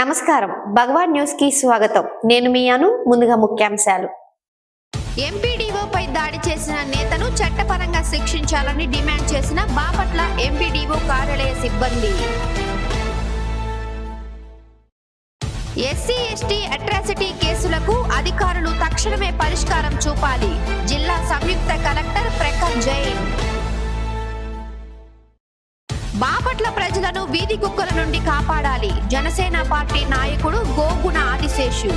నమస్కారం. భగవాన్ న్యూస్కి స్వాగతం. నేను మీ అను ముందుగా ముఖ్యాంశాలు. ఎంపీడీఓపై దాడి చేసిన నేతను చట్టపరంగా శిక్షించాలని డిమాండ్ చేసిన బాపట్ల ఎంపీడీఓ కార్యాలయ సిబ్బంది. ఎస్సీ ఎస్టీ అట్రాసిటీ కేసులకు అధికారులు తక్షణమే పరిష్కారం చూపాలి. జిల్లా సంయుక్త కలెక్టర్ ప్రకాష్ జైన్. బాపట్ల ప్రజలను వీధి కుక్కల నుండి కాపాడాలి. జనసేన పార్టీ నాయకుడు గోగుణ ఆదిశేషు.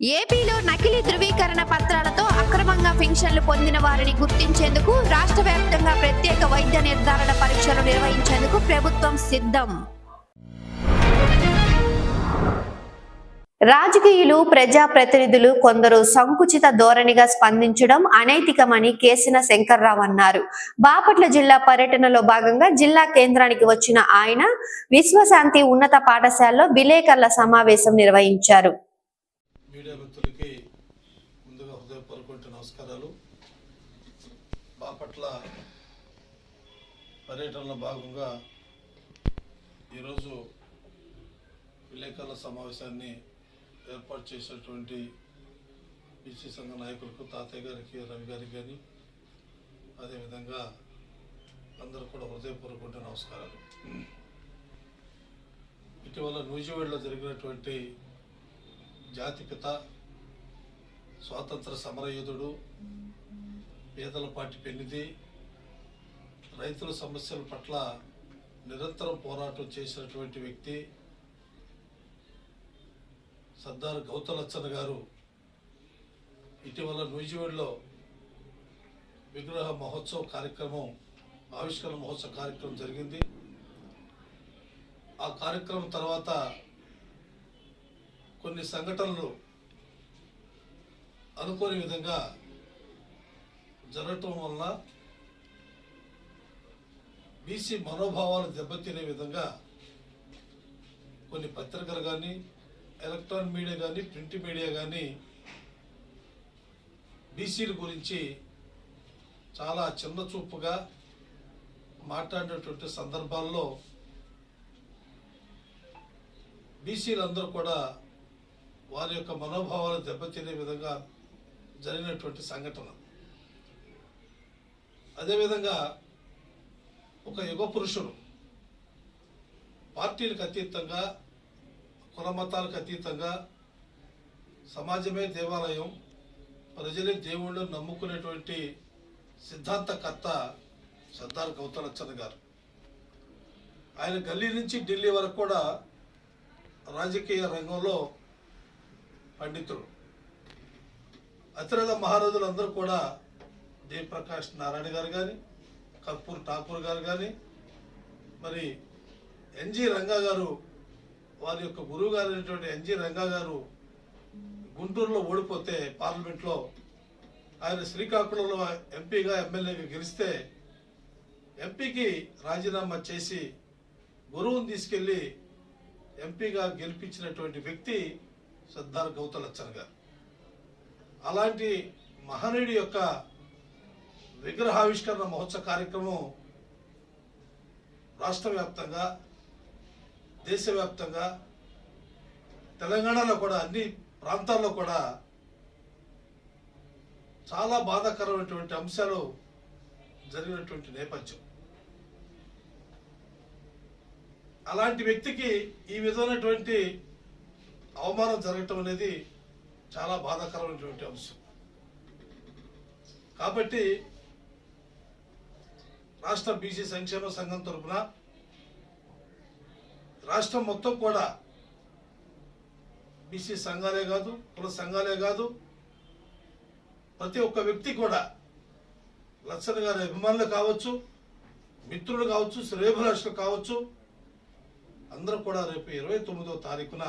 ఏపీలో నకిలీ ధృవీకరణ పత్రాలతో అక్రమంగా పెన్షన్లు పొందిన వారిని గుర్తించేందుకు రాష్ట్ర వ్యాప్తంగా ప్రత్యేక వైద్య నిర్ధారణ పరీక్షలు నిర్వహించేందుకు ప్రభుత్వం సిద్ధం. రాజకీయులు ప్రజా ప్రతినిధులు కొందరు సంకుచిత ధోరణిగా స్పందించడం అనైతికమని కేసిన శంకర్రావు అన్నారు. బాపట్ల జిల్లా పర్యటనలో భాగంగా జిల్లా కేంద్రానికి వచ్చిన ఆయన విశ్వశాంతి ఉన్నత పాఠశాలలో విలేకరుల సమావేశం నిర్వహించారు. పర్యటనలో భాగంగా ఈరోజు విలేకరుల సమావేశాన్ని ఏర్పాటు చేసినటువంటి బీసీ సంఘ నాయకులకు తాతయ్య గారికి రవి గారికి కానీ అదేవిధంగా అందరూ కూడా హృదయపూర్వక నమస్కారాలు. ఇటీవల నూజివేడ్లో జరిగినటువంటి జాతిపిత స్వాతంత్ర సమరయోధుడు పార్టీ పెన్నిది రైతుల సమస్యల పట్ల నిరంతరం పోరాటం చేసినటువంటి వ్యక్తి సర్దార్ గౌతలచ్చన్ గారు ఇటీవల నూజివేడ్లో విగ్రహ మహోత్సవ కార్యక్రమం ఆవిష్కరణ మహోత్సవ కార్యక్రమం జరిగింది. ఆ కార్యక్రమం తర్వాత కొన్ని సంఘటనలు అనుకోని విధంగా జరగటం వలన బీసీ మనోభావాలు దెబ్బతినే విధంగా కొన్ని పత్రికలు కానీ ఎలక్ట్రానిక్ మీడియా కానీ ప్రింట్ మీడియా కానీ బీసీల గురించి చాలా చిన్న చూపుగా మాట్లాడినటువంటి సందర్భాల్లో బీసీలందరూ కూడా వారి యొక్క మనోభావాలు దెబ్బతినే విధంగా జరిగినటువంటి సంఘటన. అదేవిధంగా ఒక యుగ పురుషుడు పార్టీలకు అతీతంగా కుల మతాలకు అతీతంగా సమాజమే దేవాలయం ప్రజలే దేవుళ్ళు నమ్ముకునేటువంటి సిద్ధాంతకర్త సర్దార్ గౌతలచ్చన్ గారు. ఆయన గల్లీ నుంచి ఢిల్లీ వరకు కూడా రాజకీయ రంగంలో పండితుడు. అతిరథ మహారాజులందరూ కూడా జయప్రకాష్ నారాయణ గారు కానీ కర్పూర్ ఠాకూర్ గారు కానీ మరి ఎన్జి రంగా గారు వారి యొక్క గురువు గారు అయినటువంటి ఎన్జి రంగా గారు గుంటూరులో ఓడిపోతే పార్లమెంట్లో ఆయన శ్రీకాకుళంలో ఎంపీగా ఎమ్మెల్యేగా గెలిస్తే ఎంపీకి రాజీనామా చేసి గురువుని తీసుకెళ్ళి ఎంపీగా గెలిపించినటువంటి వ్యక్తి సర్దార్ గౌతలచ్చన్ గారు. అలాంటి మహనీయుడి యొక్క విగ్రహావిష్కరణ మహోత్సవ కార్యక్రమం రాష్ట్ర వ్యాప్తంగా దేశవ్యాప్తంగా తెలంగాణలో కూడా అన్ని ప్రాంతాల్లో కూడా చాలా బాధాకరమైనటువంటి అంశాలు జరిగినటువంటి నేపథ్యం. అలాంటి వ్యక్తికి ఈ విధమైనటువంటి అవమానం జరగటం అనేది చాలా బాధాకరమైనటువంటి అంశం. కాబట్టి రాష్ట్ర బీసీ సంక్షేమ సంఘం తరఫున రాష్ట్రం మొత్తం కూడా బీసీ సంఘాలే కాదు కుల సంఘాలే కాదు ప్రతి ఒక్క వ్యక్తి కూడా లచ్చన్ గారి అభిమానులు కావచ్చు మిత్రులు కావచ్చు శ్రేయభిలాషులు కావచ్చు అందరూ కూడా రేపు ఇరవై తొమ్మిదో తారీఖున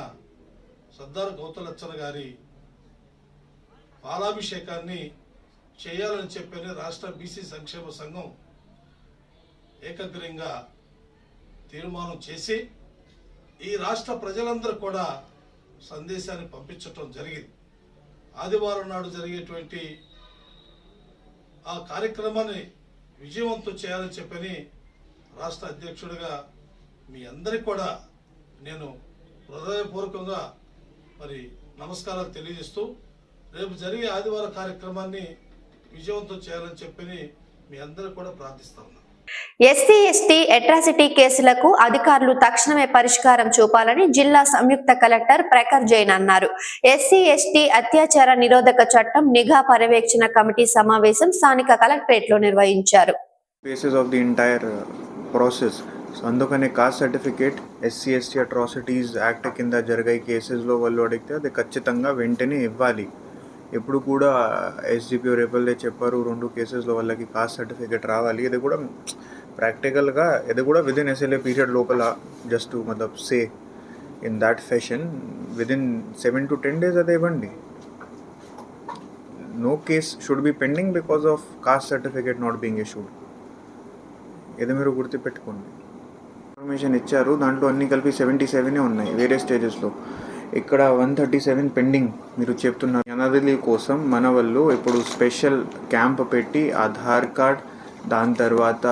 సర్దార్ గౌతలచ్చన గారి పాలాభిషేకాన్ని చేయాలని చెప్పని రాష్ట్ర బీసీ సంక్షేమ సంఘం ఏకగ్రీయంగా తీర్మానం చేసి ఈ రాష్ట్ర ప్రజలందరూ కూడా సందేశాన్ని పంపించటం జరిగింది. ఆదివారం నాడు జరిగేటువంటి ఆ కార్యక్రమాన్ని విజయవంతం చేయాలని చెప్పని రాష్ట్ర అధ్యక్షుడిగా మీ అందరికి కూడా నేను హృదయపూర్వకంగా మరి నమస్కారాలు తెలియజేస్తూ రేపు జరిగే ఆదివారం కార్యక్రమాన్ని విజయవంతం చేయాలని చెప్పి మీ అందరికి కూడా ప్రార్థిస్తా ఉన్నాను ఎస్సీ ఎస్టీ అట్రాసిటీ కేసులకు అధికారులు తక్షణమే పరిష్కారం చూపాలని జిల్లా సంయుక్త కలెక్టర్ ప్రఖర్ జైన్ అన్నారు. ఎస్సీ ఎస్టీ అత్యాచార నిరోధక చట్టం నిఘా పర్యవేక్షణ కమిటీ సమావేశం స్థానిక కలెక్టరేట్లో నిర్వహించారు అందుకనే caste certificate SC ST atrocities act కింద జరిగే కేసెస్లో వాళ్ళు అడిగితే అది ఖచ్చితంగా వెంటనే ఇవ్వాలి. ఎప్పుడు కూడా ఎస్డిపిఓ రేపల్లే చెప్పారు రెండు కేసెస్లో వాళ్ళకి కాస్ట్ సర్టిఫికేట్ రావాలి. ఇది కూడా ప్రాక్టికల్గా ఇది కూడా విదిన్ ఎస్ఎల్ఏ పీరియడ్ లోపల జస్ట్ మతలబ్ సే in that fashion within seven to ten days అదే ఇవ్వండి. No case should be pending because of caste certificate not being issued ఇది మీరు గుర్తుపెట్టుకోండి. ఇన్ఫర్మేషన్ ఇచ్చారు దాంట్లో అన్ని కలిపి సెవెంటీ సెవెనే ఉన్నాయి వేరే స్టేజెస్లో ఇక్కడ వన్ థర్టీ సెవెన్ పెండింగ్ మీరు చెప్తున్నారు. జనరలీ కోసం మన వాళ్ళు ఇప్పుడు స్పెషల్ క్యాంప్ పెట్టి ఆధార్ కార్డ్ దాని తర్వాత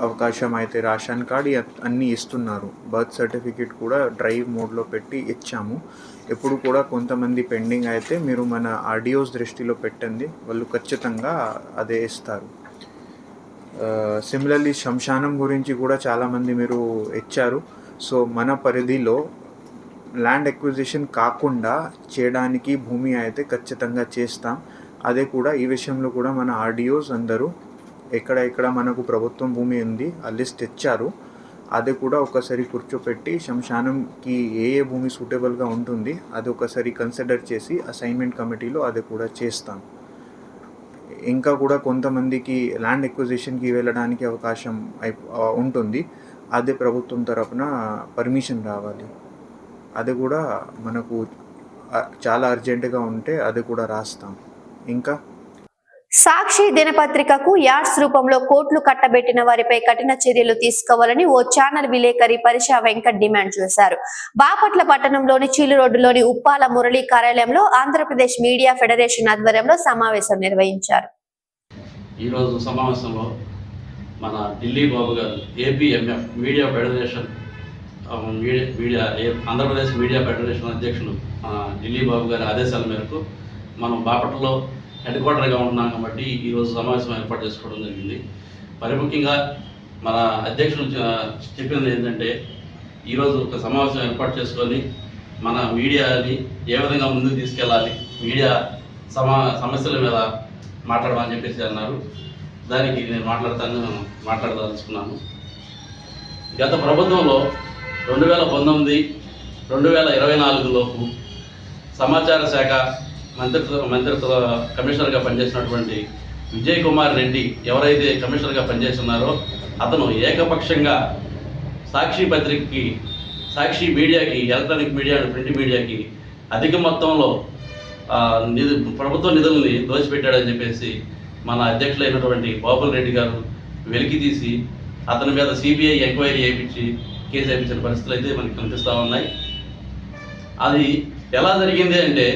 అవకాశం అయితే రేషన్ కార్డ్ అన్నీ ఇస్తున్నారు. బర్త్ సర్టిఫికేట్ కూడా డ్రైవ్ మోడ్లో పెట్టి ఇచ్చాము. ఎప్పుడు కూడా కొంతమంది పెండింగ్ అయితే మీరు మన ఆడియోస్ దృష్టిలో పెట్టండి. వాళ్ళు ఖచ్చితంగా అదే ఇస్తారు. సిమిలర్లీ శ్మశానం గురించి కూడా చాలామంది మీరు ఇచ్చారు. సో మన పరిధిలో ల్యాండ్ ఎక్విజిషన్ కాకుండా చేయడానికి భూమి అయితే ఖచ్చితంగా చేస్తాం. అదే కూడా ఈ విషయంలో కూడా మన ఆర్డిఓస్ అందరూ ఎక్కడ ఎక్కడ మనకు ప్రభుత్వం భూమి ఉంది ఆ లిస్ట్ ఇచ్చారు అది కూడా ఒకసారి కూర్చోపెట్టి శ్మశానంకి ఏ ఏ భూమి సూటబుల్గా ఉంటుంది అది ఒకసారి కన్సిడర్ చేసి అసైన్మెంట్ కమిటీలో అది కూడా చేస్తాం. ఇంకా కూడా కొంతమందికి ల్యాండ్ ఎక్విజిషన్కి వెళ్ళడానికి అవకాశం అయి ఉంటుంది. అదే ప్రభుత్వం తరపున పర్మిషన్ రావాలి. అది కూడా మనకు చాలా అర్జెంటుగా ఉంటే అది కూడా రాస్తాం. ఇంకా? సాక్షి దినపత్రికకు యాడ్స్ రూపంలో కోట్లు కట్టబెట్టిన వారిపై కఠిన చర్యలు తీసుకోవాలని ఓ ఛానల్ విలేకరి పరిషా వెంకట్ డిమాండ్ చేశారు. బాపట్ల పట్టణంలోని చీలు రోడ్డులోని ఉప్పాల మురళీ కార్యాలయంలో ఆంధ్రప్రదేశ్ మీడియా ఫెడరేషన్ ఆధ్వర్యంలో సమావేశం నిర్వహించారు. ఈరోజు సమావేశంలో మన Delhi Babu garu APMF media federation media media Andhra Pradesh media federation అధ్యక్షులు మన ఢిల్లీ బాబు గారి ఆదేశాల మేరకు మనం బాపట్లలో హెడ్ క్వార్టర్గా ఉంటున్నాం కాబట్టి ఈరోజు సమావేశం ఏర్పాటు చేసుకోవడం జరిగింది. మరి ముఖ్యంగా మన అధ్యక్షులు చెప్పినది చెప్పింది ఏంటంటే ఈరోజు ఒక సమావేశం ఏర్పాటు చేసుకొని మన మీడియాని ఏ విధంగా ముందుకు తీసుకెళ్ళాలి మీడియా సమా సమస్యల మీద మాట్లాడమని చెప్పేసి అన్నారు. దానికి నేను మాట్లాడతాను మాట్లాడదలుచుకున్నాను. గత ప్రభుత్వంలో రెండు వేల పంతొమ్మిది రెండు వేల ఇరవై నాలుగులోపు సమాచార శాఖ మంత్రిత్వ మంత్రిత్వ కమిషనర్గా పనిచేసినటువంటి విజయ్ కుమార్ రెడ్డి ఎవరైతే కమిషనర్గా పనిచేస్తున్నారో అతను ఏకపక్షంగా సాక్షి పత్రికకి సాక్షి మీడియాకి ఎలక్ట్రానిక్ మీడియా ప్రింట్ మీడియాకి అధిక మొత్తంలో నిధు ప్రభుత్వ నిధుల్ని దోచిపెట్టాడని చెప్పేసి మన అధ్యక్షులైనటువంటి బాబుల్ రెడ్డి గారు వెలికి తీసి అతని మీద సిబిఐ ఎంక్వైరీ చేయించి కేసు వేయించిన పరిస్థితులు అయితే మనకి కనిపిస్తూ ఉన్నాయి. అది ఎలా జరిగింది అంటే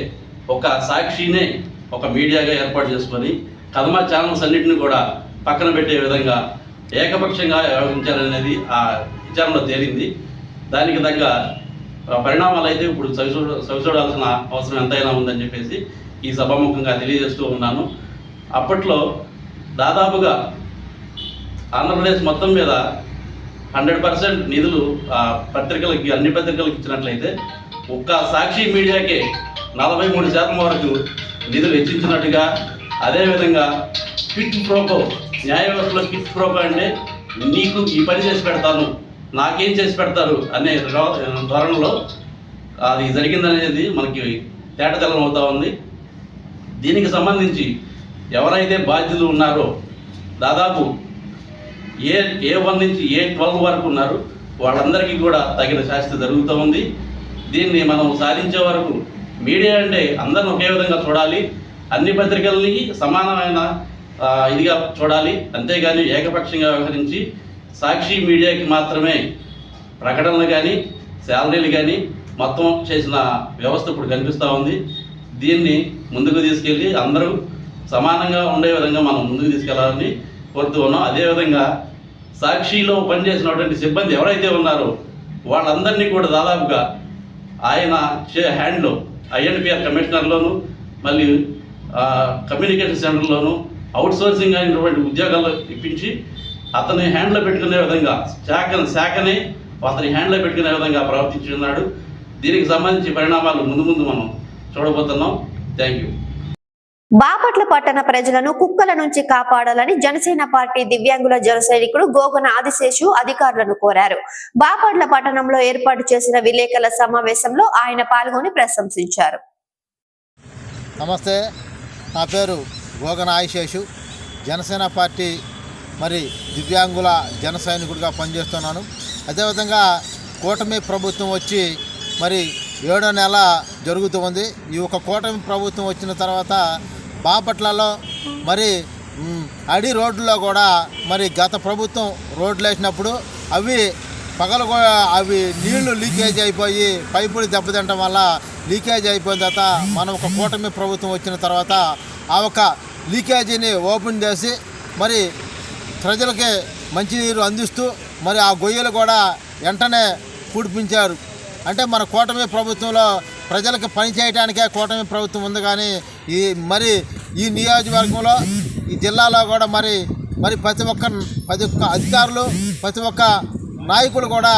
ఒక సాక్షినే ఒక మీడియాగా ఏర్పాటు చేసుకొని కథమా ఛానల్స్ అన్నింటిని కూడా పక్కన పెట్టే విధంగా ఏకపక్షంగా వ్యవహరించాలనేది ఆ విచారణలో తేలింది. దానికి తగ్గ పరిణామాలు అయితే ఇప్పుడు చవిచూడ చవిచూడాల్సిన అవసరం ఎంతైనా ఉందని చెప్పేసి ఈ సభాముఖంగా తెలియజేస్తూ ఉన్నాను. అప్పట్లో దాదాపుగా ఆంధ్రప్రదేశ్ మొత్తం మీద హండ్రెడ్ పర్సెంట్ నిధులు ఆ, పత్రికలకి అన్ని పత్రికలకు ఇచ్చినట్లయితే ఒక్క సాక్షి మీడియాకే నలభై మూడు శాతం వరకు నిధులు హెచ్చించినట్టుగా అదేవిధంగా క్విట్ ప్రోకో న్యాయ వ్యవస్థలో క్విట్ ప్రోకో అంటే నీకు ఈ పని చేసి పెడతాను నాకేం చేసి పెడతారు అనే ధోరణిలో అది జరిగిందనేది మనకి తేటతెల్లం అవుతా ఉంది. దీనికి సంబంధించి ఎవరైతే బాధ్యులు ఉన్నారో దాదాపు ఏ ఏ వన్ నుంచి ఏ ట్వెల్వ్ వరకు ఉన్నారు వాళ్ళందరికీ కూడా తగిన శాస్తి జరుగుతూ ఉంది. దీన్ని మనం సాధించే వరకు మీడియా అంటే అందరిని ఒకే విధంగా చూడాలి. అన్ని పత్రికల్ని సమానమైన ఇదిగా చూడాలి. అంతేగాని ఏకపక్షంగా వ్యవహరించి సాక్షి మీడియాకి మాత్రమే ప్రకటనలు కానీ శాలరీలు కానీ మొత్తం చేసిన వ్యవస్థ ఇప్పుడు కనిపిస్తూ ఉంది. దీన్ని ముందుకు తీసుకెళ్ళి అందరూ సమానంగా ఉండే విధంగా మనం ముందుకు తీసుకెళ్ళాలని కోరుతూ ఉన్నాం అదేవిధంగా సాక్షిలో పనిచేసినటువంటి సిబ్బంది ఎవరైతే ఉన్నారో వాళ్ళందరినీ కూడా దాదాపుగా ఆయన చే హ్యాండ్లో ఐఎన్పిఆర్ కమిషనర్లోను మళ్ళీ కమ్యూనికేషన్ సెంటర్లోను అవుట్ సోర్సింగ్ అయినటువంటి ఉద్యోగాలు ఇప్పించి అతని హ్యాండ్లో పెట్టుకునే విధంగా శాఖ శాఖని అతని హ్యాండ్లో పెట్టుకునే విధంగా ప్రవర్తించున్నాడు దీనికి సంబంధించి పరిణామాలు ముందు ముందు మనం చూడబోతున్నాం. Thank you. బాపట్ల పట్టణ ప్రజలను కుక్కల నుంచి కాపాడాలని జనసేన పార్టీ దివ్యాంగుల జనసైనికుడు గోగన ఆదిశేషు అధికారులను కోరారు. బాపట్ల పట్టణంలో ఏర్పాటు చేసిన విలేకరుల సమావేశంలో ఆయన పాల్గొని ప్రశంసించారు. నమస్తే నా పేరు గోగన ఆదిశేషు. జనసేన పార్టీ మరి దివ్యాంగుల జనసైనికుడిగా పనిచేస్తున్నాను. అదేవిధంగా కూటమి ప్రభుత్వం వచ్చి మరి ఏడో నెల జరుగుతుంది. ఈ ఒక కూటమి ప్రభుత్వం వచ్చిన తర్వాత బాపట్లలో మరి అడి రోడ్లలో కూడా మరి గత ప్రభుత్వం రోడ్లు వేసినప్పుడు అవి పగలు అవి నీళ్ళు లీకేజ్ అయిపోయి పైపులు దెబ్బతింటం వల్ల లీకేజ్ అయిపోయిన తర్వాత మనం ఒక కూటమి ప్రభుత్వం వచ్చిన తర్వాత ఆ ఒక లీకేజీని ఓపెన్ చేసి మరి ప్రజలకి మంచినీరు అందిస్తూ మరి ఆ గొయ్యలు కూడా వెంటనే పూడిపించారు. అంటే మన కూటమి ప్రభుత్వంలో ప్రజలకు పనిచేయడానికే కూటమి ప్రభుత్వం ఉంది కానీ ఈ మరి ఈ నియోజకవర్గంలో ఈ జిల్లాలో కూడా మరి మరి ప్రతి ఒక్క ప్రతి ఒక్క అధికారులు ప్రతి ఒక్క నాయకులు కూడా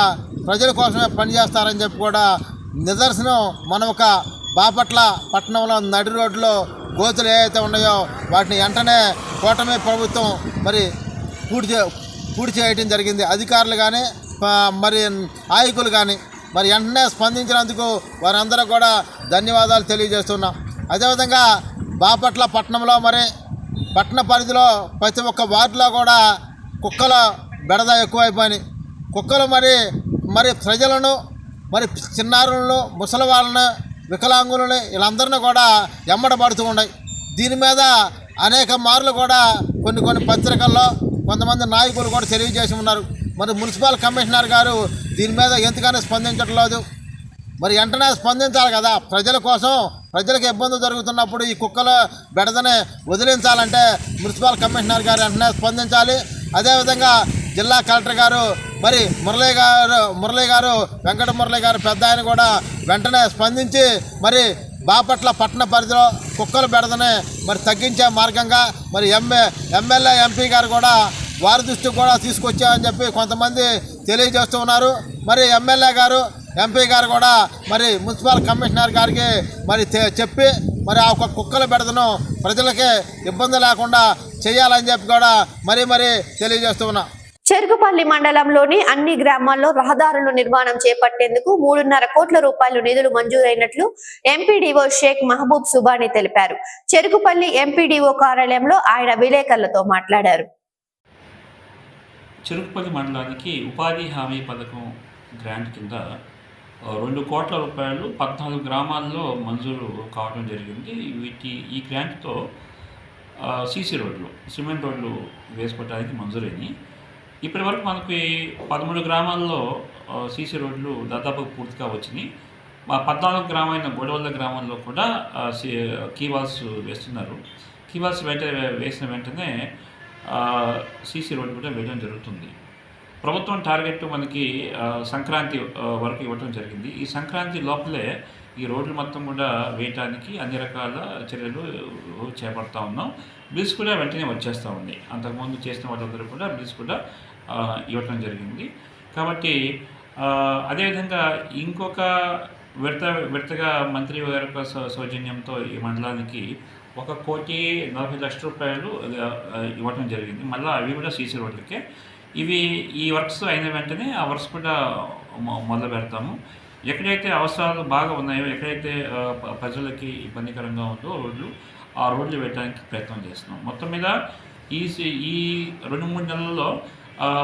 ప్రజల కోసమే పనిచేస్తారని చెప్పి కూడా నిదర్శనం మన ఒక బాపట్ల పట్టణంలో నడి రోడ్లో గోతులు ఏవైతే ఉన్నాయో వాటిని వెంటనే కూటమి ప్రభుత్వం మరి పూర్తి పూర్తి చేయడం జరిగింది. అధికారులు కానీ మరి నాయకులు కానీ మరి వెంటనే స్పందించినందుకు వారందరూ కూడా ధన్యవాదాలు తెలియజేస్తున్నాం. అదేవిధంగా బాపట్ల పట్టణంలో మరి పట్టణ పరిధిలో ప్రతి ఒక్క వార్డులో కూడా కుక్కల బెడద ఎక్కువైపోయినాయి. కుక్కలు మరి మరి ప్రజలను మరి చిన్నారులను ముసలి వికలాంగులను వికలాంగులని వీళ్ళందరినీ కూడా ఎమ్మడబడుతూ ఉన్నాయి. దీని మీద అనేక మార్లు కూడా కొన్ని కొన్ని పత్రికల్లో కొంతమంది నాయకులు కూడా తెలియజేసి ఉన్నారు. మరి మున్సిపల్ కమిషనర్ గారు దీని మీద ఎంతగానో స్పందించట్లేదు? మరి వెంటనే స్పందించాలి కదా. ప్రజల కోసం ప్రజలకు ఇబ్బంది జరుగుతున్నప్పుడు ఈ కుక్కల బెడదని వదిలించాలంటే మున్సిపల్ కమిషనర్ గారు వెంటనే స్పందించాలి. అదేవిధంగా జిల్లా కలెక్టర్ గారు మరి మురళీ గారు మురళీ గారు వెంకట మురళీ గారు పెద్ద ఆయన కూడా వెంటనే స్పందించి మరి బాపట్ల పట్టణ పరిధిలో కుక్కలు బెడదని మరి తగ్గించే మార్గంగా మరి ఎంఏ ఎమ్మెల్యే ఎంపీ గారు కూడా వారి దృష్టికి కూడా తీసుకొచ్చామని చెప్పి కొంతమంది తెలియజేస్తూ ఉన్నారు. మరి ఎమ్మెల్యే గారు ఎంపీ గారు కూడా మరి మున్సిపల్ కమిషనర్ గారికి మరి తె- చెప్పి మరి ఆ ఒక కుక్కల బెడదను ప్రజలకి ఇబ్బంది లేకుండా చేయాలని చెప్పి కూడా మరీ మరీ తెలియజేస్తూ ఉన్నా. చెరుకుపల్లి మండలంలోని అన్ని గ్రామాల్లో రహదారుల నిర్మాణం చేపట్టేందుకు మూడున్నర కోట్ల రూపాయలు నిధులు మంజూరైనట్లు ఎంపీడీఓ షేక్ మహబూబ్ సుబాని తెలిపారు. చెరుకుపల్లి ఎంపీడీఓ కార్యాలయంలో ఆయన విలేకరులతో మాట్లాడారు. చెరుకుపల్లి మండలానికి ఉపాధి హామీ పథకం గ్రాంట్ కింద రెండు కోట్ల రూపాయలు పద్నాలుగు గ్రామాల్లో మంజూరు కావడం జరిగింది. వీటి ఈ గ్రాంట్తో సీసీ రోడ్లు సిమెంట్ రోడ్లు వేసుకోవడానికి మంజూరైంది ఇప్పటి వరకు మనకి పదమూడు గ్రామాల్లో సీసీ రోడ్లు దాదాపు పూర్తిగా వచ్చినాయి. మా పద్నాలుగు గ్రామైన గోడవల్ల గ్రామంలో కూడా సీ కీవాల్స్ వేస్తున్నారు. కీవాల్స్ వెంట వేసిన వెంటనే సీసీ రోడ్డు కూడా వేయడం జరుగుతుంది. ప్రభుత్వం టార్గెట్ మనకి సంక్రాంతి వరకు ఇవ్వటం జరిగింది. ఈ సంక్రాంతి లోపలే ఈ రోడ్లు మొత్తం కూడా వేయటానికి అన్ని రకాల చర్యలు చేపడతా ఉన్నాం. బిల్స్ కూడా వెంటనే వచ్చేస్తూ ఉన్నాయి అంతకుముందు చేసిన వాళ్ళందరూ కూడా బిల్స్ కూడా ఇవ్వటం జరిగింది. కాబట్టి అదేవిధంగా ఇంకొక విడత విడతగా మంత్రి గారి సౌజన్యంతో ఈ మండలానికి ఒక కోటి నలభై లక్షల రూపాయలు ఇవ్వటం జరిగింది. మళ్ళీ అవి కూడా సీసీ రోడ్లకే. ఇవి ఈ వర్క్స్ అయిన వెంటనే ఆ వర్క్స్ కూడా మొ- మొదలు పెడతాము. ఎక్కడైతే అవసరాలు బాగా ఉన్నాయో ఎక్కడైతే ప్రజలకి ఇబ్బందికరంగా ఉందో రోడ్లు ఆ రోడ్లు వేయడానికి ప్రయత్నం చేస్తున్నాం. మొత్తం మీద ఈ ఈ రెండు మూడు నెలల్లో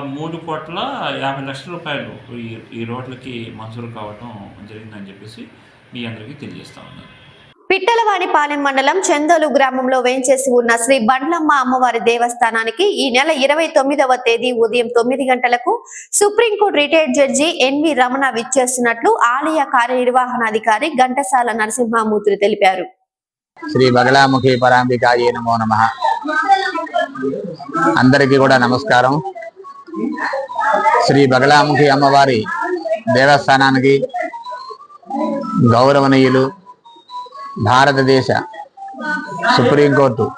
మూడు కోట్ల యాభై లక్షల రూపాయలు ఈ ఈ రోడ్లకి మంజూరు కావటం జరిగిందని చెప్పేసి మీ అందరికీ తెలియజేస్తా ఉన్నాను. పిట్టలవానిపాలెం మండలం చందోలు గ్రామంలో వేంచేసి ఉన్న శ్రీ బండ్లమ్మ అమ్మవారి దేవస్థానానికి ఈ నెల ఇరవై తొమ్మిదవ తేదీ ఉదయం తొమ్మిది గంటలకు supreme court retired judge NV Ramana విచ్చేస్తున్నట్లు ఆలయ కార్యనిర్వహణాధికారి ఘంటసాల నరసింహమూర్తి తెలిపారు. శ్రీ బగలాముఖి పరాంబికాయ నమో నమ. అందరికీ కూడా నమస్కారం. శ్రీ బగలాముఖి అమ్మవారి దేవస్థానానికి గౌరవనీయులు భారతదేశ సుప్రీంకోర్టు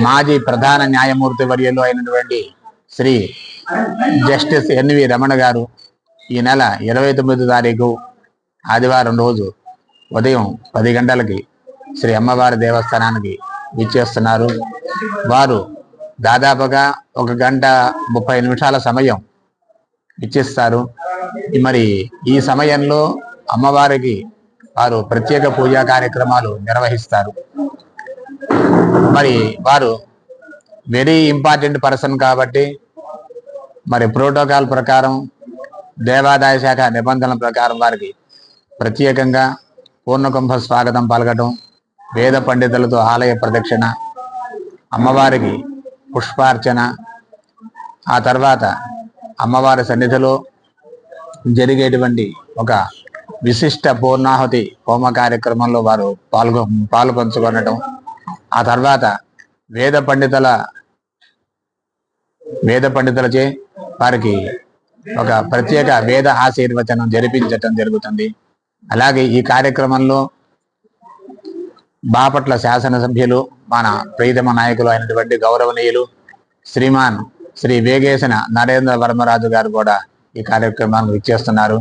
మాజీ ప్రధాన న్యాయమూర్తి వర్యులు అయినటువంటి శ్రీ జస్టిస్ ఎన్వి రమణ గారు ఈ నెల ఇరవై తొమ్మిది తారీఖు ఆదివారం రోజు ఉదయం పది గంటలకి శ్రీ అమ్మవారి దేవస్థానానికి విచ్చేస్తున్నారు. వారు దాదాపుగా ఒక గంట ముప్పై నిమిషాల సమయం ఇచ్చిస్తారు మరి ఈ సమయంలో అమ్మవారికి వారు ప్రత్యేక పూజా కార్యక్రమాలు నిర్వహిస్తారు. మరి వారు వెరీ ఇంపార్టెంట్ పర్సన్ కాబట్టి మరి ప్రోటోకాల్ ప్రకారం దేవాదాయ శాఖ నిబంధనల ప్రకారం వారికి ప్రత్యేకంగా పూర్ణకుంభ స్వాగతం పలకటం వేద పండితులతో ఆలయ ప్రదక్షిణ అమ్మవారికి పుష్పార్చన ఆ తర్వాత అమ్మవారి సన్నిధిలో జరిగేటువంటి ఒక విశిష్ట పూర్ణాహుతి హోమ కార్యక్రమంలో వారు పాల్గొ పాల్పంచుకొనటం. ఆ తర్వాత వేద పండితుల వేద పండితులచే వారికి ఒక ప్రత్యేక వేద ఆశీర్వచనం జరిపించటం జరుగుతుంది. అలాగే ఈ కార్యక్రమంలో బాపట్ల శాసనసభ్యులు మన ప్రీతమ నాయకులు అయినటువంటి గౌరవనీయులు శ్రీమాన్ శ్రీ వేగేశన నరేంద్ర వర్మరాజు గారు కూడా ఈ కార్యక్రమాన్ని విచ్చేస్తున్నారు.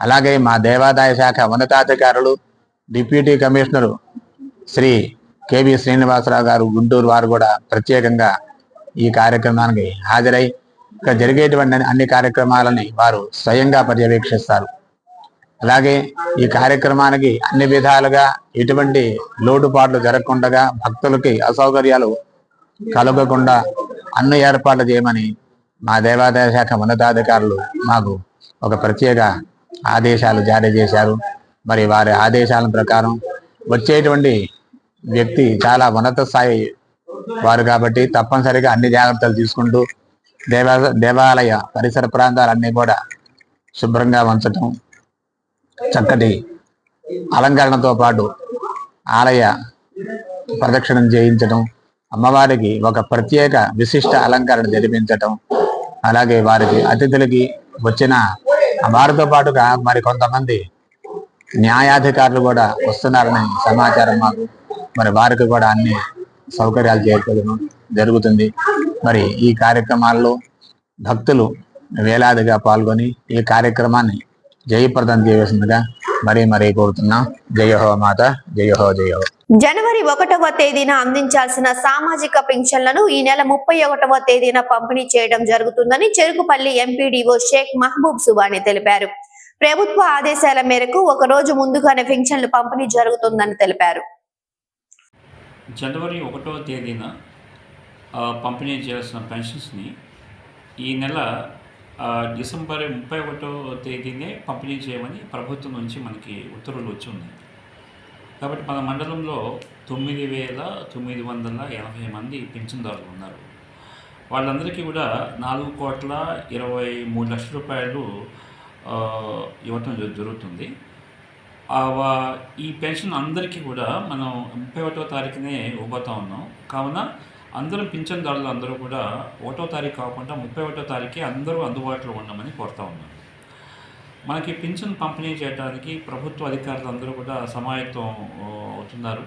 అలాగే మా దేవాదాయ శాఖ ఉన్నతాధికారులు deputy commissioner Shri KV Srinivasa Rao garu Guntur వారు కూడా ప్రత్యేకంగా ఈ కార్యక్రమానికి హాజరై ఇక్కడ జరిగేటువంటి అన్ని కార్యక్రమాలని వారు స్వయంగా పర్యవేక్షిస్తారు. అలాగే ఈ కార్యక్రమానికి అన్ని విధాలుగా ఎటువంటి లోటుపాట్లు జరగకుండా భక్తులకి అసౌకర్యాలు కలగకుండా అన్ని ఏర్పాట్లు చేయమని మా దేవాదాయ శాఖ ఉన్నతాధికారులు మాకు ఒక ప్రత్యేక ఆదేశాలు జారీ చేశారు. మరి వారి ఆదేశాల ప్రకారం వచ్చేటువంటి వ్యక్తి చాలా ఉన్నత స్థాయి వారు కాబట్టి తప్పనిసరిగా అన్ని జాగ్రత్తలు తీసుకుంటూ దేవా దేవాలయ పరిసర ప్రాంతాలన్నీ కూడా శుభ్రంగా ఉంచటం చక్కటి అలంకరణతో పాటు ఆలయ ప్రదక్షిణం చేయించడం అమ్మవారికి ఒక ప్రత్యేక విశిష్ట అలంకరణ జరిపించటం అలాగే వారికి అతిథులకి వచ్చిన వారితో పాటుగా మరి కొంతమంది న్యాయాధికారులు కూడా వస్తున్నారని సమాచారం మాకు. మరి వారికి కూడా అన్ని సౌకర్యాలు చేర్చడం జరుగుతుంది. మరి ఈ కార్యక్రమాల్లో భక్తులు వేలాదిగా పాల్గొని ఈ కార్యక్రమాన్ని జయప్రదం చేయవలసిందిగా మరీ మరీ కోరుతున్నాం. జయహో మాత జయహో జయహో జనవరి ఒకటవ తేదీన అందించాల్సిన సామాజిక పింఛన్లను ఈ నెల ముప్పై ఒకటవ తేదీన పంపిణీ చేయడం జరుగుతుందని చెరుకుపల్లి ఎంపీడీఓ షేక్ మహబూబ్ సుబాని తెలిపారు. ప్రభుత్వ ఆదేశాల మేరకు ఒక రోజు ముందుగానే పింఛన్లు పంపిణీ జరుగుతుందని తెలిపారు. జనవరి ఒకటో తేదీన పంపిణీ చేయాల్సిన పెన్షన్స్ని ఈ నెల డిసెంబర్ ముప్పై ఒకటో తేదీనే పంపిణీ చేయమని ప్రభుత్వం నుంచి మనకి ఉత్తర్వులు వచ్చి ఉన్నాయి. కాబట్టి మన మండలంలో తొమ్మిది వేల తొమ్మిది వందల ఎనభై మంది పింఛన్దారులు ఉన్నారు. వాళ్ళందరికీ కూడా నాలుగు కోట్ల ఇరవై మూడు లక్షల రూపాయలు ఇవ్వటం జరుగుతుంది. ఈ పెన్షన్ అందరికీ కూడా మనం ముప్పై ఒకటో తారీఖునే ఇవ్వబోతా ఉన్నాం. కావున అందరం పింఛన్దారులు అందరూ కూడా ఒకటో తారీఖు కాకుండా ముప్పై ఒకటో తారీఖే అందరూ అందుబాటులో ఉండమని కోరుతా ఉన్నాను. మనకి పింఛన్ పంపిణీ చేయడానికి ప్రభుత్వ అధికారులు అందరూ కూడా సమాయత్తం అవుతున్నారు.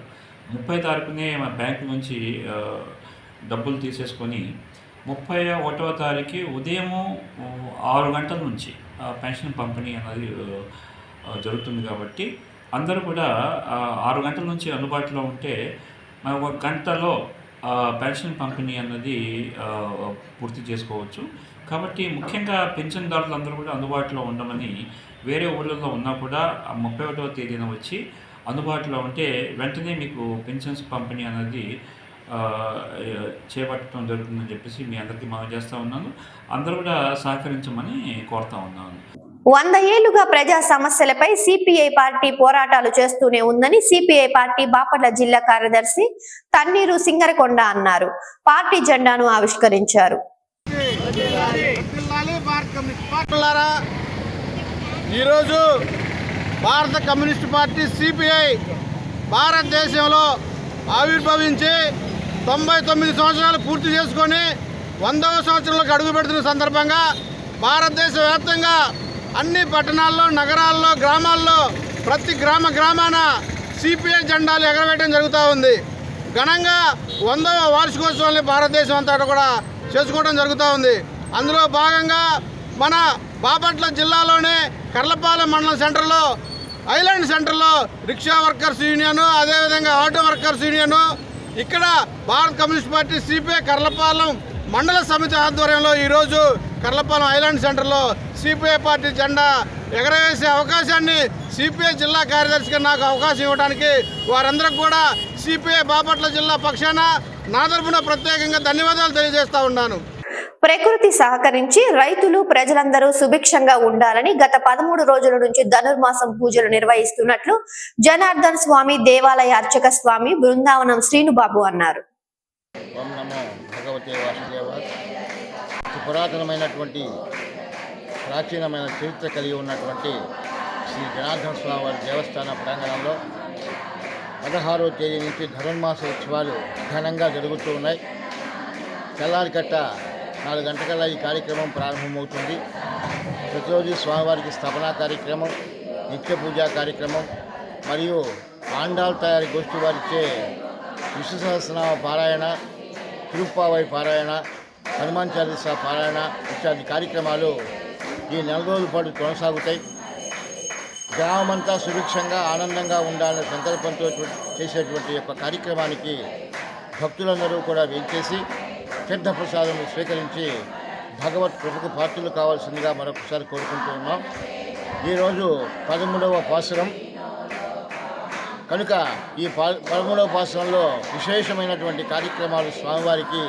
ముప్పై తారీఖునే మన బ్యాంకు నుంచి డబ్బులు తీసేసుకొని ముప్పై ఒకటవ తారీఖు ఉదయము ఆరు గంటల నుంచి ఆ, పెన్షన్ పంపిణీ అనేది జరుగుతుంది కాబట్టి అందరూ కూడా ఆరు గంటల నుంచి అందుబాటులో ఉంటే మనం ఒక గంటలో పెన్షన్ పంపిణీ అన్నది పూర్తి చేసుకోవచ్చు. కాబట్టి ముఖ్యంగా పెన్షన్దారులు అందరూ కూడా అందుబాటులో ఉండమని వేరే ఊళ్ళల్లో ఉన్నా కూడా ముప్పై ఒకటవ తేదీన వచ్చి అందుబాటులో ఉంటే వెంటనే మీకు పెన్షన్స్ పంపిణీ అనేది చేపట్టడం జరుగుతుందని చెప్పేసి మీ అందరికీ మనం చేస్తూ ఉన్నాను. అందరూ కూడా సహకరించమని కోరుతా ఉన్నాను. వంద ఏళ్ళుగా ప్రజా సమస్యలపై సిపిఐ పార్టీ పోరాటాలు చేస్తూనే ఉందని సిపిఐ పార్టీ బాపట్ల జిల్లా కార్యదర్శి తన్నీరు సింగరకొండ అన్నారు. పార్టీ జెండాను ఆవిష్కరించారు. ఈరోజు భారత కమ్యూనిస్ట్ పార్టీ సిపిఐ భారతదేశంలో ఆవిర్భవించి తొంభై తొమ్మిది సంవత్సరాలు పూర్తి చేసుకొని వందవ సంవత్సరంలోకి అడుగుపెడుతున్న సందర్భంగా భారతదేశ వ్యాప్తంగా అన్ని పట్టణాల్లో నగరాల్లో గ్రామాల్లో ప్రతి గ్రామ గ్రామాన సిపిఐ జెండాలు ఎగరవేయడం జరుగుతూ ఉంది. ఘనంగా వందవ వార్షికోత్సవాన్ని భారతదేశం అంతటా కూడా చేసుకోవడం జరుగుతూ ఉంది. అందులో భాగంగా మన బాపట్ల జిల్లాలోనే కర్లపాలెం మండలం సెంటర్లో ఐలాండ్ సెంటర్లో రిక్షా వర్కర్స్ యూనియన్ అదేవిధంగా ఆటో వర్కర్స్ యూనియన్ ఇక్కడ భారత కమ్యూనిస్ట్ పార్టీ సిపిఐ కర్లపాలెం మండల సమితి ఆధ్వర్యంలో ఈరోజు కర్లపాలెం ఐలాండ్ సెంటర్లో సిపిఐ పార్టీ జెండా ఎగరవేసే అవకాశాన్ని సిపిఐ జిల్లా కార్యదర్శిగా నాకు అవకాశం ఇవ్వడానికి వారందరికి కూడా సిపిఐ బాపట్ల జిల్లా పక్షాన నా తరపున ప్రత్యేకంగా ధన్యవాదాలు తెలియజేస్తా ఉన్నాను. ప్రకృతి సహకరించి రైతులు ప్రజలందరూ సుభిక్షంగా ఉండాలని గత పదమూడు రోజుల నుంచి ధనుర్మాసం పూజలు నిర్వహిస్తున్నట్లు జనార్దన్ స్వామి దేవాలయ అర్చక స్వామి బృందావనం శ్రీనుబాబు అన్నారు. ఓం నమో భగవతే వాసుదేవ. పురాతనమైనటువంటి ప్రాచీనమైన చరిత్ర కలిగి ఉన్నటువంటి శ్రీ జనార్దన స్వామి వారి దేవస్థాన ప్రాంగణంలో పదహారో తేదీ నుంచి ధనుర్మాస ఉత్సవాలు ఘనంగా జరుగుతూ ఉన్నాయి. తెల్లారికట్ట నాలుగు గంటకల్లా ఈ కార్యక్రమం ప్రారంభమవుతుంది. ప్రతిరోజు స్వామివారికి స్థాపనా కార్యక్రమం నిత్య పూజా కార్యక్రమం మరియు ఆండాల్ తయారీ గోష్ఠి వారిచ్చే విష్ణు సహస్రనామ పారాయణ తిరుప్పావై పారాయణ హనుమాన్ చాలీసా పారాయణ ఇత్యాది కార్యక్రమాలు ఈ నెల రోజుల పాటు కొనసాగుతాయి. గ్రామమంతా సుభిక్షంగా ఆనందంగా ఉండాలనే సంకల్పంతో చేసేటువంటి యొక్క కార్యక్రమానికి భక్తులందరూ కూడా వెంచేసి తీర్థ ప్రసాదం స్వీకరించి భగవత్ కృపకు పాత్రలు కావాల్సిందిగా మరొకసారి కోరుకుంటూ ఉన్నాం. ఈరోజు పదమూడవ పాసురం కనుక ఈ పా విశేషమైనటువంటి కార్యక్రమాలు స్వామివారికి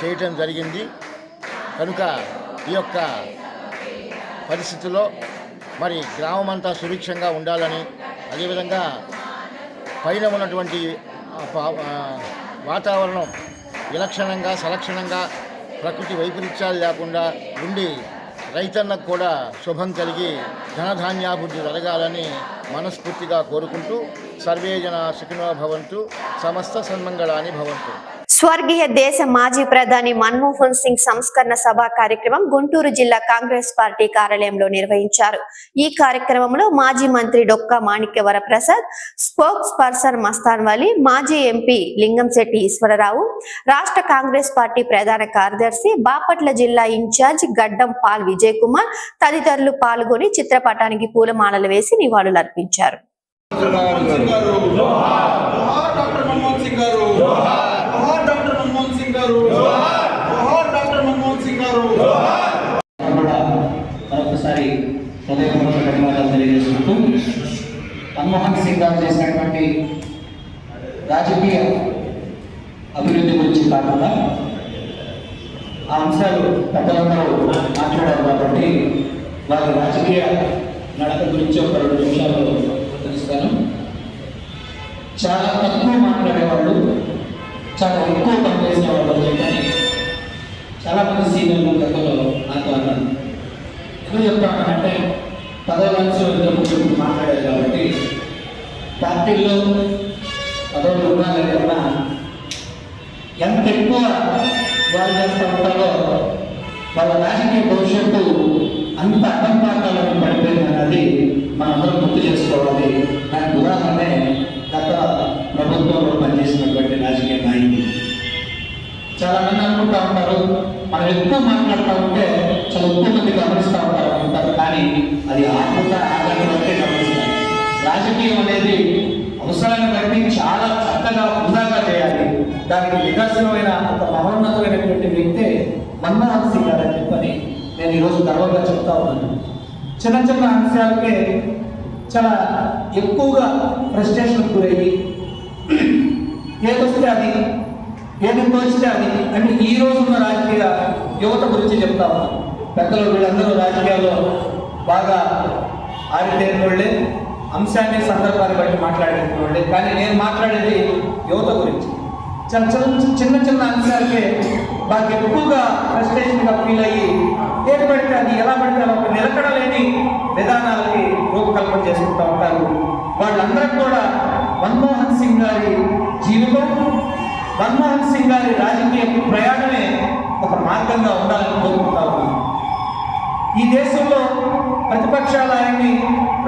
చేయటం జరిగింది. కనుక ఈ యొక్క పరిస్థితిలో మరి గ్రామం అంతా సుభిక్షంగా ఉండాలని అదేవిధంగా పైన ఉన్నటువంటి వాతావరణం విలక్షణంగా సలక్షణంగా ప్రకృతి వైపరీత్యాలు లేకుండా ఉండి రైతన్నకు కూడా శుభం కలిగి ధనధాన్యాభివృద్ధి జరగాలని మనస్ఫూర్తిగా కోరుకుంటూ సర్వే జన సుఖినో భవంతు సమస్త సన్మంగళాని భవంతు. స్వర్గీయ దేశ మాజీ ప్రధాని మన్మోహన్ సింగ్ సంస్కరణ సభ కార్యక్రమం గుంటూరు జిల్లా కాంగ్రెస్ పార్టీ కార్యాలయంలో నిర్వహించారు. ఈ కార్యక్రమంలో మాజీ మంత్రి డొక్కా మాణిక్యవర ప్రసాద్ స్పోక్స్ పర్సన్ మస్తాన్ వలి మాజీ ఎంపీ లింగంశెట్టి ఈశ్వరరావు రాష్ట్ర కాంగ్రెస్ పార్టీ ప్రధాన కార్యదర్శి బాపట్ల జిల్లా ఇన్ఛార్జ్ గడ్డం పాల్ విజయ్ కుమార్ తదితరులు పాల్గొని చిత్రపటానికి పూలమాలలు వేసి నివాళులర్పించారు జోహార్ డాక్టర్ మన్మోహన్ సింగ్ గారు జోహార్ డాక్టర్ మన్మోహన్ సింగ్ గారు జోహార్ డాక్టర్ మన్మోహన్ సింగ్ గారు కూడా మరొకసారి హృదయపూర్వక ధన్యవాదాలు తెలియజేసుకుంటూ మన్మోహన్ సింగ్ గారు చేసినటువంటి రాజకీయ అభివృద్ధి గురించి కాకుండా ఆ అంశాలు పెద్దలందరూ మాట్లాడారు కాబట్టి వారి రాజకీయ నడక గురించి ఒక రెండు నిమిషాలు తెలుస్తాను చాలా తక్కువ మాట్లాడేవాళ్ళు చాలా ఎక్కువ పనిచేసిన వాళ్ళు అని చెప్పని చాలా మంది సీనియర్లు గతంలో నాతో అన్నారు ఎందుకు చెప్తానంటే పదవి నుంచి మాట్లాడారు కాబట్టి పార్టీల్లో పదవులు ఉన్నా లేకున్నా ఎంత ఎక్కువ వాళ్ళు చేస్తూ ఉంటారో వాళ్ళ రాజకీయ భవిష్యత్తు అంత అడ్డంపాటాలను పడిపోయింది అన్నది మనందరం గుర్తు చేసుకోవాలి. దానికి ఉదాహరణే గత ప్రభుత్వంలో పనిచేసినటువంటి రాజకీయ నాయకులు. చాలామంది అనుకుంటా ఉంటారు మనం ఎక్కువ మాట్లాడుతూ ఉంటే చాలా ఎక్కువ మంది గమనిస్తూ ఉంటారు అనుకుంటారు కానీ అది ఆపుత ఆగని వరకే గమనిస్తారు రాజకీయం అనేది అవసరాన్ని బట్టి చాలా చక్కగా హుందాగా చేయాలి. దానికి నిదర్శనమైన ఒక మహోన్నతమైనటువంటి వ్యక్తే మన్మోహన్ సింగ్ గారు అని చెప్పని నేను ఈరోజు గర్వంగా చెప్తా ఉన్నాను. చిన్న చిన్న అంశాలకే చాలా ఎక్కువగా ఫ్రస్ట్రేషన్ గురయ్యి ఏదొస్తే అది ఏది తోచితే అది. అంటే ఈ రోజున్న రాజకీయ యువత గురించి చెప్తా ఉన్నాం. పెద్దలు వీళ్ళందరూ రాజకీయాల్లో బాగా ఆరితేరిన వాళ్ళే. అంశాన్ని సందర్భాన్ని బట్టి మాట్లాడేటువంటి వాళ్ళే. కానీ నేను మాట్లాడేది యువత గురించి. చాలా చిన్న చిన్న చిన్న అంశాలకే బాగా ఎక్కువగా ఫ్రస్ట్రేషన్గా ఫీల్ అయ్యి ఏది పడితే అది ఎలా పడితే అలా ఒక నిలకడ లేని విధానాలకి రూపకల్పన చేసుకుంటూ ఉంటారు. వాళ్ళందరికీ కూడా మన్మోహన్ సింగ్ గారి జీవితం మన్మోహన్ సింగ్ గారి రాజకీయ ప్రయాణమే ఒక మార్గంగా ఉండాలని కోరుకుంటా ఉన్నాను. ఈ దేశంలో ప్రతిపక్షాలు ఆయన్ని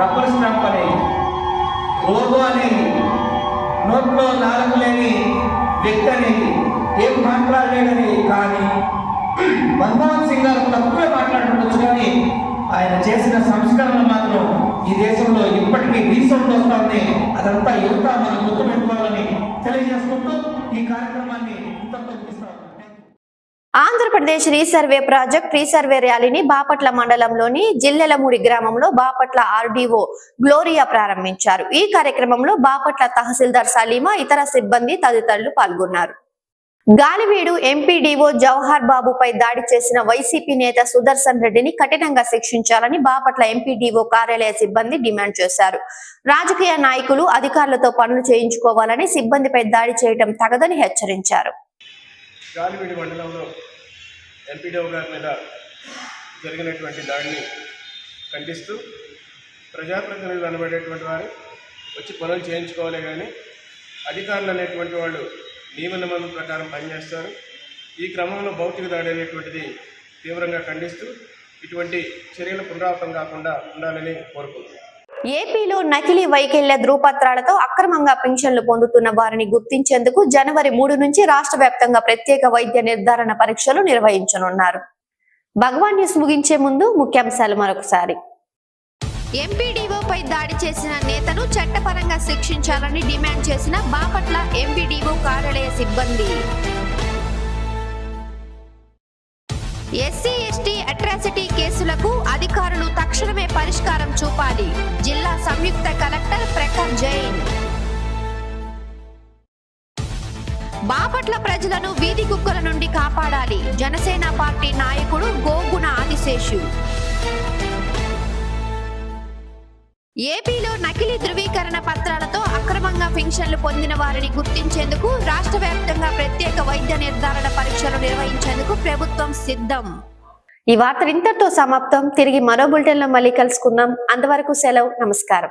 రబ్బర్ స్టాంప్ అనేది రోగో అనేది నోట్లో నాలుగు లేని వ్యక్తి అనేది ఏం మాట్లాడలేడని కానీ మన్మోహన్ సింగ్ గారు తక్కువే మాట్లాడుకోవచ్చు కానీ ఆయన చేసిన సంస్కరణలు మాత్రం ఈ దేశంలో ఇప్పటికీ రీసెంట్ వస్తుంది అదంతా యువత మనం గుర్తుపెట్టుకోవాలని తెలియజేసుకుంటూ ఈ కార్యక్రమాన్ని ముగిస్తాను ఆంధ్రప్రదేశ్ రీసర్వే ప్రాజెక్ట్ రీసర్వే ర్యాలీని బాపట్ల మండలంలోని జిల్లెలమూడి గ్రామంలో బాపట్ల ఆర్డీఓ గ్లోరియా ప్రారంభించారు. ఈ కార్యక్రమంలో బాపట్ల తహసీల్దార్ సలీమా ఇతర సిబ్బంది తదితరులు పాల్గొన్నారు. గాలివీడు ఎంపీడీఓ జవహర్ బాబుపై దాడి చేసిన వైసీపీ నేత సుదర్శన్ రెడ్డిని కఠినంగా శిక్షించాలని బాపట్ల ఎంపీడీఓ కార్యాలయ సిబ్బంది డిమాండ్ చేశారు. రాజకీయ నాయకులు అధికారులతో పనులు చేయించుకోవాలని సిబ్బందిపై దాడి చేయడం తగదని హెచ్చరించారు. గాలివీడి మండలంలో ఎంపీడీఓ గారి మీద జరిగినటువంటి దాడిని ఖండిస్తూ ప్రజాప్రతినిధులు అనబడేటువంటి వారు వచ్చి పనులు చేయించుకోవాలి కానీ అధికారులు అనేటువంటి వాళ్ళు నియమ నిబంధనల ప్రకారం పనిచేస్తారు. ఈ క్రమంలో భౌతిక దాడి అనేటువంటిది తీవ్రంగా ఖండిస్తూ ఇటువంటి చర్యలు పునరావృతం కాకుండా ఉండాలని కోరుకుంటున్నాను ఏపీలో నకిలీ వైకల్య ధృవపత్రాలతో అక్రమంగా పింఛన్లు పొందుతున్న వారిని గుర్తించేందుకు జనవరి మూడు నుంచి రాష్ట్ర వ్యాప్తంగా ప్రత్యేక వైద్య నిర్ధారణ పరీక్షలు నిర్వహించనున్నారు. భగవాన్ న్యూస్ ముగించే ముందు ముఖ్యాంశాలు మరొకసారి. ఎంపీడీఓపై దాడి చేసిన నేతను చట్టపరంగా శిక్షించాలని డిమాండ్ చేసిన బాపట్ల ఎంపీడీఓ కార్యాలయ సిబ్బంది. ఎస్సీ ఎస్టీ అట్రాసిటీ కేసులకు అధికారులు తక్షణమే పరిష్కారం చూపాలి. జిల్లా సంయుక్త కలెక్టర్ ప్రఖర్ జైన్. బాపట్ల ప్రజలను వీధి కుక్కల నుండి కాపాడాలి. జనసేన పార్టీ నాయకుడు గోగుణ ఆదిశేషు. ఏపీలో నకిలీ ధృవీకరణ పత్రాలతో అక్రమంగా పెన్షన్లు పొందిన వారిని గుర్తించేందుకు రాష్ట్ర వ్యాప్తంగా ప్రత్యేక వైద్య నిర్ధారణ పరీక్షలు నిర్వహించేందుకు ప్రభుత్వం సిద్ధం. ఈ వార్త ఇంతటితో సమాప్తం. తిరిగి మరో బులెటిన్లో మళ్ళీ కలుసుకుందాం. అంతవరకు సెలవు. నమస్కారం.